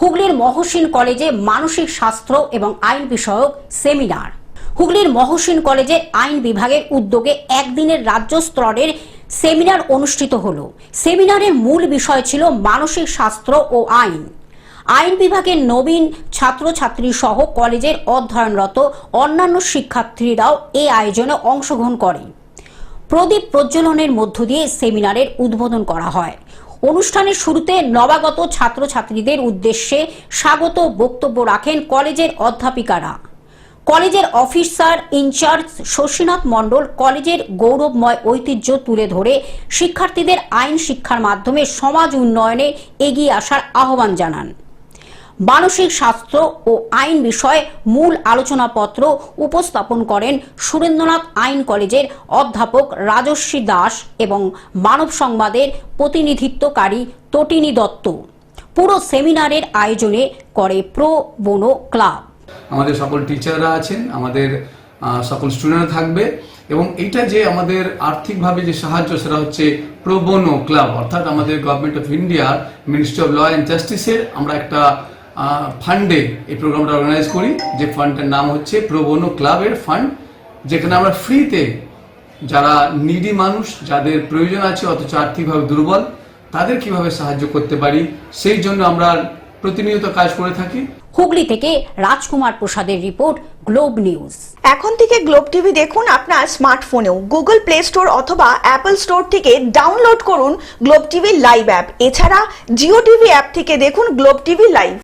হুগলির মহসিন কলেজে মানসিক শাস্ত্র এবং আইন বিষয়ক সেমিনার। হুগলির মহসিন কলেজে আইন বিভাগের উদ্যোগে একদিনের রাজ্য স্তরের সেমিনার অনুষ্ঠিত হল। সেমিনারের মূল বিষয় ছিল মানসিক শাস্ত্র ও আইন। আইন বিভাগের নবীন ছাত্রছাত্রী সহ কলেজের অধ্যয়নরত অন্যান্য শিক্ষার্থীরাও এই আয়োজনে অংশগ্রহণ করে। প্রদীপ প্রজ্বলনের মধ্য দিয়ে সেমিনারের উদ্বোধন করা হয়। অনুষ্ঠানের শুরুতে নবাগত ছাত্রছাত্রীদের উদ্দেশ্যে স্বাগত বক্তব্য রাখেন কলেজের অধ্যাপিকারা। কলেজের অফিসার ইনচার্জ শশীনাথ মণ্ডল কলেজের গৌরবময় ঐতিহ্য তুলে ধরে শিক্ষার্থীদের আইন শিক্ষার মাধ্যমে সমাজ উন্নয়নে এগিয়ে আসার আহ্বান জানান। মানসিক স্বাস্থ্য ও আইন বিষয়ে মূল আলোচনাপত্র উপস্থাপন করেন সুরেন্দ্রনাথ আইন কলেজের অধ্যাপক রাজস্বী দাস এবং মানব সংবাদের প্রতিনিধিত্বকারী তটিনী দত্ত। পুরো সেমিনারের আয়োজনে করে প্রো বোনো ক্লাব। আমাদের সকল টিচাররা আছেন, আমাদের সকল স্টুডেন্ট থাকবে এবং এটা যে আমাদের আর্থিকভাবে যে সাহায্য সেটা হচ্ছে প্রোবোনো ক্লাব, অর্থাৎ আমাদের গভর্নমেন্ট অফ ইন্ডিয়ার মিনিস্ট্রি অফ ল অ্যান্ড জাস্টিসের আমরা একটা ফান্ডে এই প্রোগ্রামটা অর্গানাইজ করি। যে ফান্ডটার নাম হচ্ছে প্রোবোনো ক্লাবের ফান্ড যেখানে আমরা ফ্রিতে যারা নিডি মানুষ যাদের প্রয়োজন আছে অথচ আর্থিকভাবে দুর্বল তাদের কীভাবে সাহায্য করতে পারি সেই জন্য আমরা প্রতিনিয়ত কাজ করে থাকি। হুগলি থেকে রাজকুমার প্রসাদের রিপোর্ট গ্লোব নিউজ। এখন থেকে গ্লোব টিভি দেখুন আপনার স্মার্টফোনেও। গুগল প্লে স্টোর অথবা অ্যাপল স্টোর থেকে ডাউনলোড করুন গ্লোব টিভি লাইভ অ্যাপ। এছাড়া জিও টিভি অ্যাপ থেকে দেখুন গ্লোব টিভি লাইভ।